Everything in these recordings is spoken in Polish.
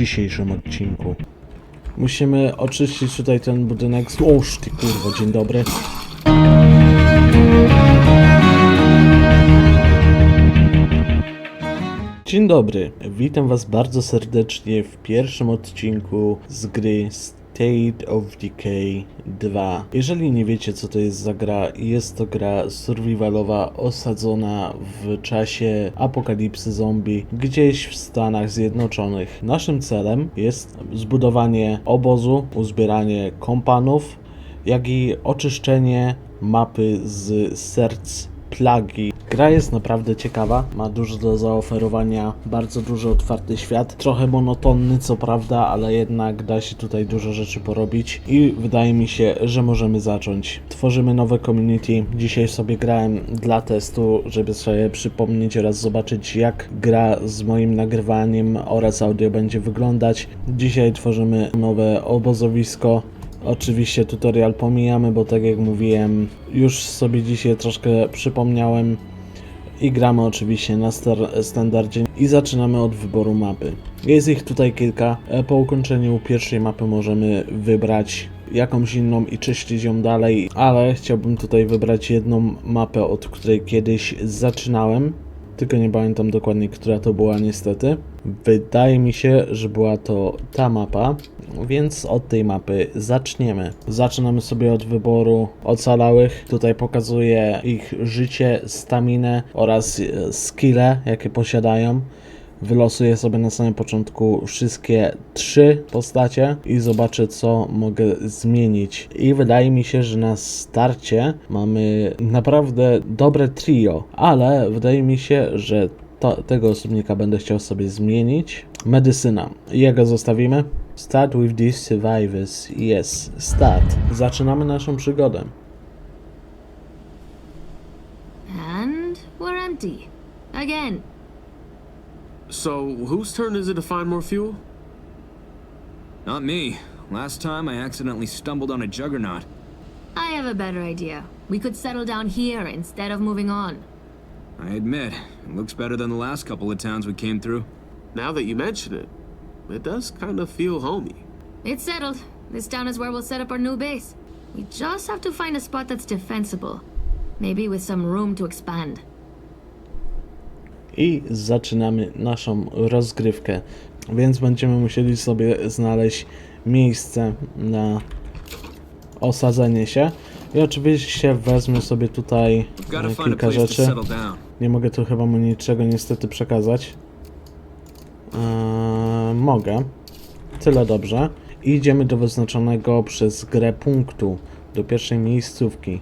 dzisiejszym odcinku. Musimy oczyścić tutaj ten budynek. Oż ty kurwa, dzień dobry. Dzień dobry, witam Was bardzo serdecznie w pierwszym odcinku z gry State of Decay 2. Jeżeli nie wiecie co to jest za gra, jest to gra survivalowa osadzona w czasie apokalipsy zombie gdzieś w Stanach Zjednoczonych. Naszym celem jest zbudowanie obozu, uzbieranie kompanów, jak i oczyszczenie mapy z serc plagi. Gra jest naprawdę ciekawa, ma dużo do zaoferowania, bardzo duży otwarty świat, trochę monotonny co prawda, ale jednak da się tutaj dużo rzeczy porobić i wydaje mi się, że możemy zacząć. Tworzymy nowe community. Dzisiaj sobie grałem dla testu, żeby sobie przypomnieć oraz zobaczyć jak gra z moim nagrywaniem oraz audio będzie wyglądać. Dzisiaj tworzymy nowe obozowisko. Oczywiście tutorial pomijamy, bo tak jak mówiłem, już sobie dzisiaj troszkę przypomniałem i gramy oczywiście na standardzie i zaczynamy od wyboru mapy. Jest ich tutaj kilka. E, Po ukończeniu pierwszej mapy możemy wybrać jakąś inną i czyścić ją dalej, ale chciałbym tutaj wybrać jedną mapę, od której kiedyś zaczynałem. Tylko nie pamiętam dokładnie, która to była niestety. Wydaje mi się, że była to ta mapa, więc od tej mapy zaczniemy. Zaczynamy sobie od wyboru ocalałych. Tutaj pokazuję ich życie, staminę oraz skille, jakie posiadają. Wylosuję sobie na samym początku wszystkie trzy postacie i zobaczę, co mogę zmienić. I wydaje mi się, że na starcie mamy naprawdę dobre trio, ale wydaje mi się, że to, tego osobnika będę chciał sobie zmienić. Medycyna. Jego zostawimy. Start with these survivors. Yes, start. Zaczynamy naszą przygodę. And we're empty. Again. So, whose turn is it to find more fuel? Not me. Last time I accidentally stumbled on a juggernaut. I have a better idea. We could settle down here instead of moving on. I admit, it looks better than the last couple of towns we came through. Now that you mention it, it does kind of feel homey. It's settled. This town is where we'll set up our new base. We just have to find a spot that's defensible. Maybe with some room to expand. I zaczynamy naszą rozgrywkę. Więc będziemy musieli sobie znaleźć miejsce na osadzenie się. I oczywiście wezmę sobie tutaj e, kilka rzeczy. Nie mogę tu chyba mu niczego niestety przekazać. Eee, mogę. Tyle dobrze. I idziemy do wyznaczonego przez grę punktu. Do pierwszej miejscówki.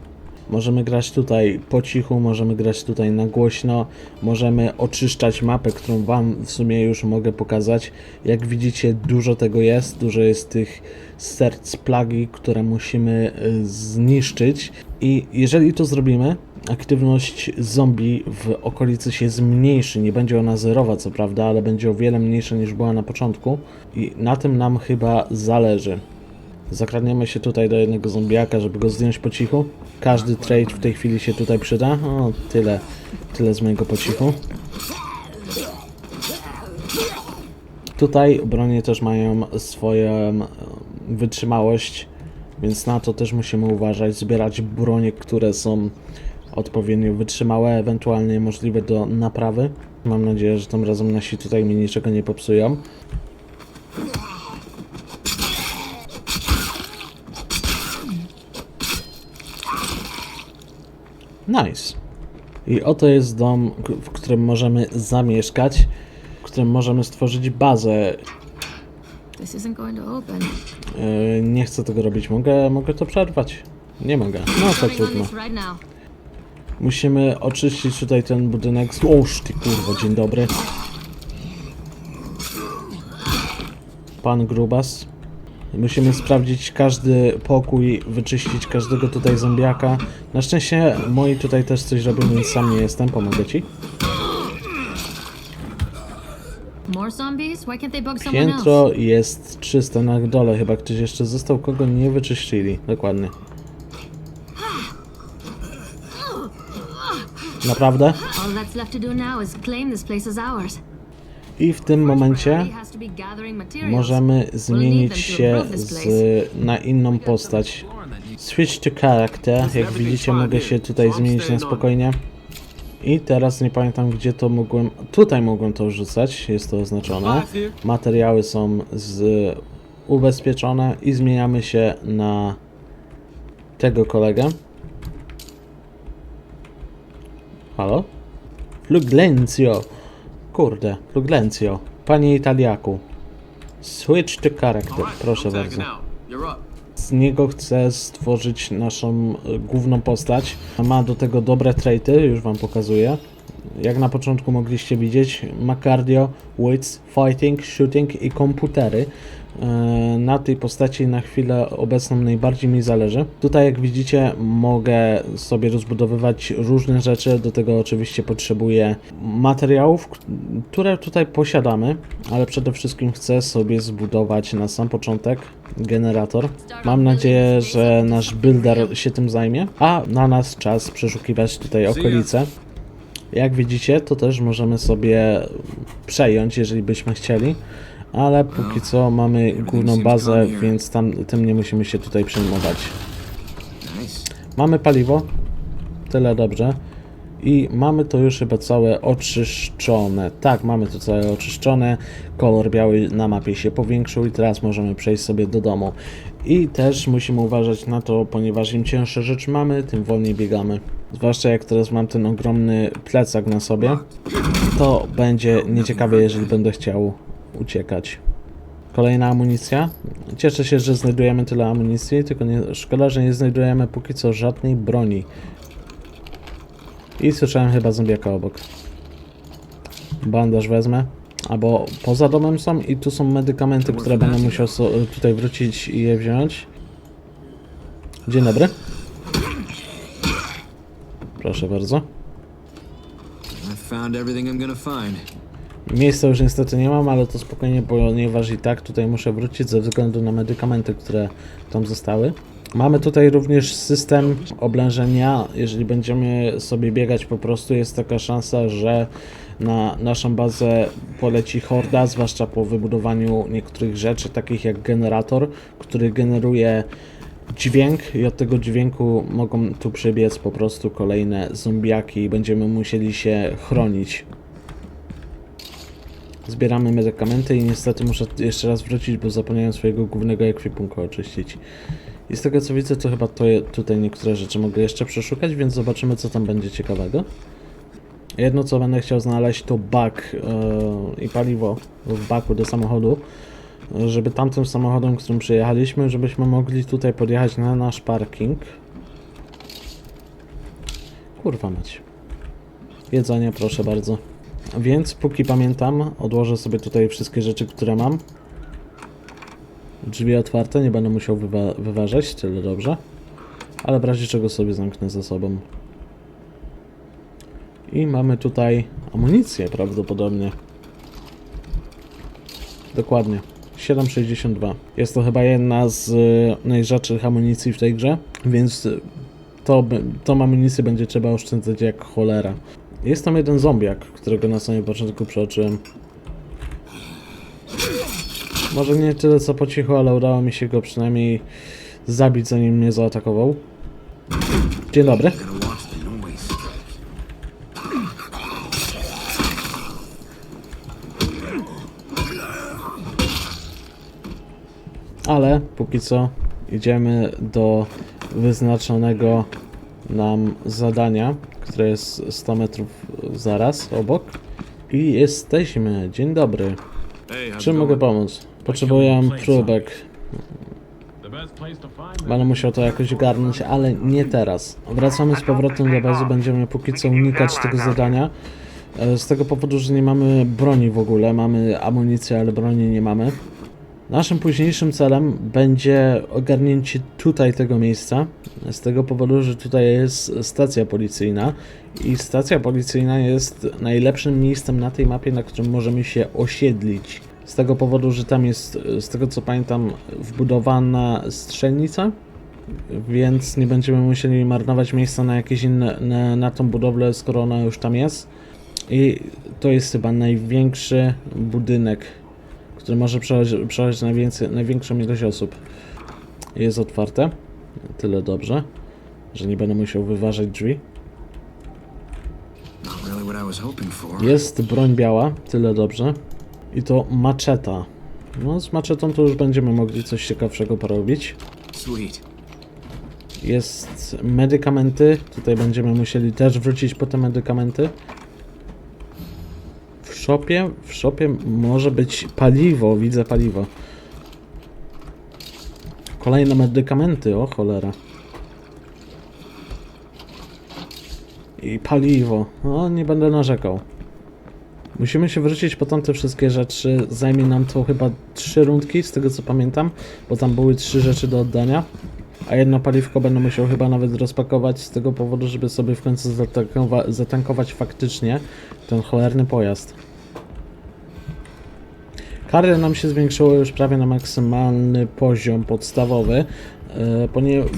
Możemy grać tutaj po cichu, możemy grać tutaj na głośno, możemy oczyszczać mapę, którą Wam w sumie już mogę pokazać. Jak widzicie, dużo tego jest, dużo jest tych serc plagi, które musimy y, zniszczyć. I jeżeli to zrobimy, aktywność zombie w okolicy się zmniejszy. Nie będzie ona zerowa, co prawda, ale będzie o wiele mniejsza niż była na początku. I na tym nam chyba zależy. Zakradniemy się tutaj do jednego zombiaka, żeby go zdjąć po cichu. Każdy trade w tej chwili się tutaj przyda. O, tyle, tyle z mojego po cichu. Tutaj bronie też mają swoją wytrzymałość, więc na to też musimy uważać. Zbierać bronie, które są odpowiednio wytrzymałe, ewentualnie możliwe do naprawy. Mam nadzieję, że tym razem nasi tutaj mi niczego nie popsują. Nice. I oto jest dom, w którym możemy zamieszkać, w którym możemy stworzyć bazę. Yy, nie chcę tego robić. Mogę, mogę to przerwać. Nie mogę. No to trudno. Musimy oczyścić tutaj ten budynek. Oż ty kurwa, dzień dobry. Pan Grubas. Musimy sprawdzić każdy pokój, wyczyścić każdego tutaj zombiaka. Na szczęście moi tutaj też coś robią, więc sam nie jestem. Pomogę ci. Piętro jest czyste na dole, chyba ktoś jeszcze został, kogo nie wyczyścili. Dokładnie. Naprawdę? All that's left to do now is claim this place as ours. I w tym momencie możemy zmienić się z, na inną postać. Switch to character. Jak widzicie, mogę się tutaj zmienić na spokojnie. I teraz nie pamiętam, gdzie to mogłem. Tutaj mogłem to rzucać, jest to oznaczone. Materiały są z ubezpieczone i zmieniamy się na tego kolegę. Halo? Fluglencio. Kurde, Fluglencio. Panie Italiaku. Switch to character, proszę bardzo. Z niego chcę stworzyć naszą y, główną postać. Ma do tego dobre traity, już wam pokazuję. Jak na początku mogliście widzieć, ma cardio, wits, fighting, shooting i komputery. E, Na tej postaci na chwilę obecną najbardziej mi zależy. Tutaj jak widzicie mogę sobie rozbudowywać różne rzeczy, do tego oczywiście potrzebuję materiałów, które tutaj posiadamy, ale przede wszystkim chcę sobie zbudować na sam początek generator. Mam nadzieję, że nasz builder się tym zajmie, a na nas czas przeszukiwać tutaj okolice. Jak widzicie, to też możemy sobie przejąć, jeżeli byśmy chcieli, ale póki co mamy główną bazę, więc tam tym nie musimy się tutaj przejmować. Mamy paliwo, tyle dobrze. I mamy to już chyba całe oczyszczone. Tak, mamy to całe oczyszczone. Kolor biały na mapie się powiększył i teraz możemy przejść sobie do domu. I też musimy uważać na to, ponieważ im cięższe rzeczy mamy, tym wolniej biegamy. Zwłaszcza jak teraz mam ten ogromny plecak na sobie, to będzie nieciekawe, jeżeli będę chciał uciekać. Kolejna amunicja. Cieszę się, że znajdujemy tyle amunicji, tylko nie, szkoda, że nie znajdujemy póki co żadnej broni. I słyszałem chyba zombiaka obok. Bandaż wezmę. Albo poza domem są i tu są medykamenty, które będę musiał so, tutaj wrócić i je wziąć. Dzień dobry. Proszę bardzo. I found everything I'm gonna find. Miejsca już niestety nie mam, ale to spokojnie, ponieważ i tak tutaj muszę wrócić ze względu na medykamenty, które tam zostały. Mamy tutaj również system oblężenia. Jeżeli będziemy sobie biegać po prostu, jest taka szansa, że na naszą bazę poleci horda, zwłaszcza po wybudowaniu niektórych rzeczy, takich jak generator, który generuje dźwięk i od tego dźwięku mogą tu przybiec po prostu kolejne zombiaki i będziemy musieli się chronić. Zbieramy medykamenty i niestety muszę jeszcze raz wrócić, bo zapomniałem swojego głównego ekwipunku oczyścić. I z tego co widzę, to chyba to tutaj niektóre rzeczy mogę jeszcze przeszukać, więc zobaczymy co tam będzie ciekawego. Jedno co będę chciał znaleźć to bak yy, i paliwo w baku do samochodu, żeby tamtym samochodem, którym przyjechaliśmy, żebyśmy mogli tutaj podjechać na nasz parking. Kurwa mać. Jedzenie proszę bardzo. Więc póki pamiętam, odłożę sobie tutaj wszystkie rzeczy, które mam. Drzwi otwarte, nie będę musiał wywa wyważać, tyle dobrze. Ale w razie czego sobie zamknę za sobą. I mamy tutaj amunicję prawdopodobnie. Dokładnie. 7,62. Jest to chyba jedna z y, najrzadszych amunicji w tej grze, więc to, tą amunicję będzie trzeba oszczędzać jak cholera. Jest tam jeden zombiak, którego na samym początku przeoczyłem. Może nie tyle co po cichu, ale udało mi się go przynajmniej zabić zanim mnie zaatakował. Dzień dobry. Ale póki co idziemy do wyznaczonego nam zadania, które jest 100 metrów zaraz obok. I jesteśmy. Dzień dobry. Czym mogę pomóc? Potrzebuję próbek. Będę musiał to jakoś ogarnąć, ale nie teraz. Wracamy z powrotem do bazy, będziemy póki co unikać tego zadania. e, Z tego powodu, że nie mamy broni w ogóle. Mamy amunicję, ale broni nie mamy. Naszym późniejszym celem będzie ogarnięcie tutaj tego miejsca. Z tego powodu, że tutaj jest stacja policyjna i stacja policyjna jest najlepszym miejscem na tej mapie, na którym możemy się osiedlić. Z tego powodu, że tam jest, z tego co pamiętam, wbudowana strzelnica, więc nie będziemy musieli marnować miejsca na jakieś inne, na, na tą budowlę, skoro ona już tam jest. I to jest chyba największy budynek, który może najwięcej, największą ilość osób. Jest otwarte. Tyle dobrze, że nie będę musiał wyważać drzwi. Jest broń biała, tyle dobrze. I to maczeta. No, z maczetą to już będziemy mogli coś ciekawszego porobić. Jest medykamenty. Tutaj będziemy musieli też wrócić po te medykamenty. W szopie, w szopie może być paliwo, widzę paliwo. Kolejne medykamenty, o cholera. I paliwo. No, nie będę narzekał. Musimy się wrócić po tamte wszystkie rzeczy. Zajmie nam to chyba trzy rundki, z tego co pamiętam, bo tam były trzy rzeczy do oddania. A jedno paliwko będę musiał chyba nawet rozpakować z tego powodu, żeby sobie w końcu zatankowa- zatankować faktycznie ten cholerny pojazd. Kary nam się zwiększyło już prawie na maksymalny poziom podstawowy. e,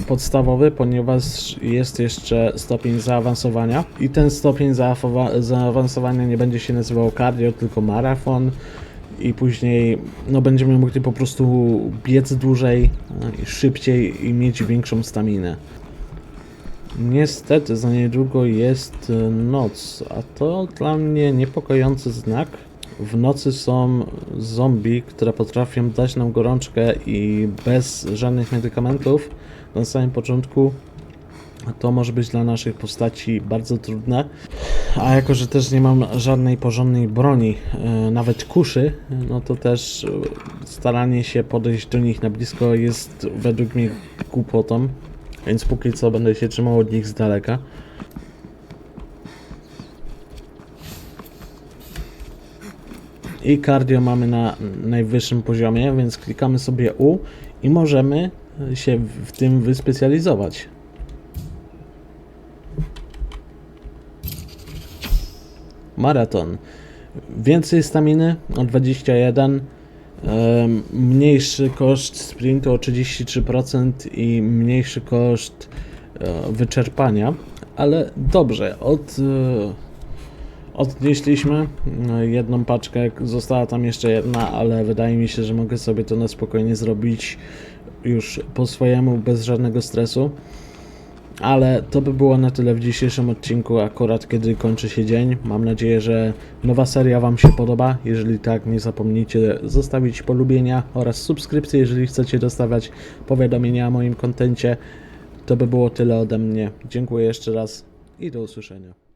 podstawowy, ponieważ jest jeszcze stopień zaawansowania i ten stopień zaawansowania nie będzie się nazywał cardio, tylko maraton i później no, będziemy mogli po prostu biec dłużej, i szybciej i mieć większą staminę. Niestety za niedługo jest e, noc, a to dla mnie niepokojący znak. W nocy są zombie, które potrafią dać nam gorączkę i bez żadnych medykamentów na samym początku to może być dla naszych postaci bardzo trudne. A jako, że też nie mam żadnej porządnej broni, e, nawet kuszy, no to też staranie się podejść do nich na blisko jest według mnie głupotą. Więc póki co będę się trzymał od nich z daleka. I cardio mamy na najwyższym poziomie, więc klikamy sobie U i możemy się w tym wyspecjalizować. Maraton. Więcej staminy o 21, em, mniejszy koszt sprintu o 33% i mniejszy koszt e, wyczerpania, ale dobrze, od, e, odnieśliśmy e, jedną paczkę, została tam jeszcze jedna, ale wydaje mi się, że mogę sobie to na spokojnie zrobić już po swojemu, bez żadnego stresu. Ale to by było na tyle w dzisiejszym odcinku, akurat kiedy kończy się dzień. Mam nadzieję, że nowa seria Wam się podoba. Jeżeli tak, nie zapomnijcie zostawić polubienia oraz subskrypcji, jeżeli chcecie dostawać powiadomienia o moim kontencie. To by było tyle ode mnie. Dziękuję jeszcze raz i do usłyszenia.